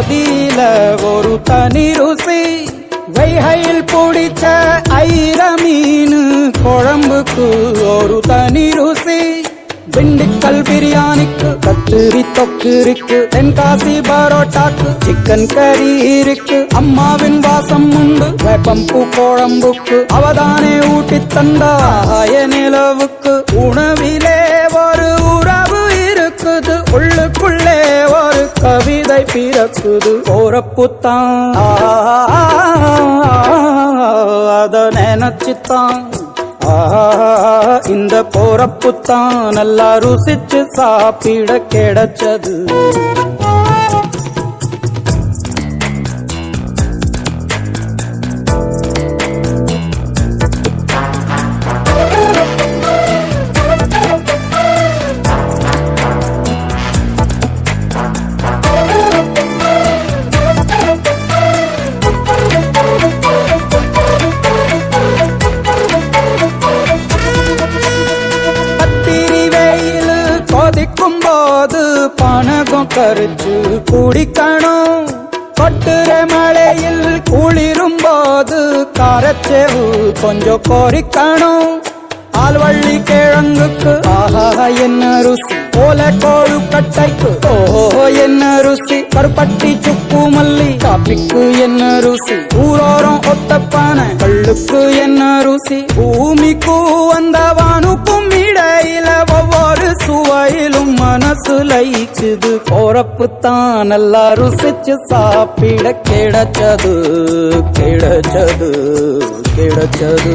சொதியில ஒரு தனி ருசி. வைகையில் பிடிச்ச ஐர மீன். குழம்புக்கு ஒரு தனி ருசி. திண்டுக்கல் பிரியாணிக்கு கத்திரி தொக்கு இருக்கு தென்காசி பரோட்டாக்கு சிக்கன் கறி இருக்கு அம்மாவின் வாசம் உண்டு வேப்பம்பூ குழம்புக்கு. அவதானே ஊட்டி தந்தாய நிலவுக்கு. உணவிலே ஒரு உறவு இருக்குது. உள்ளுக்குள்ளே கவிதை பிறக்குது போறப்புத்தான் அத நினைச்சுத்தான். இந்த போறப்புத்தான் நல்லா ருசிச்சு சாப்பிட கிடைச்சது. பணகம் கரைச்சு குடிக்கணும். கொட்டுற மழையில் குளிரும் போது காரச்சேவு கொஞ்சம் கொறிக்கணும் ஆழ்வள்ளி கிழங்குக்கு ஆஹா என்ன ருசி. போல கோழு கட்டைக்கு ஓஹோ என்ன ருசி. கருப்பட்டி சுக்கு மல்லி காப்பிக்கு என்ன ருசி. ஊரோரம் ஒத்தப்பான கள்ளுக்கு என்ன ருசி. பூமிக்கு சுவையிலும் மனசு லயிக்குது போறப்பு தான் நல்லா ருசிச்சு சாப்பிட கிடைச்சது. கிடைச்சது கிடைச்சது.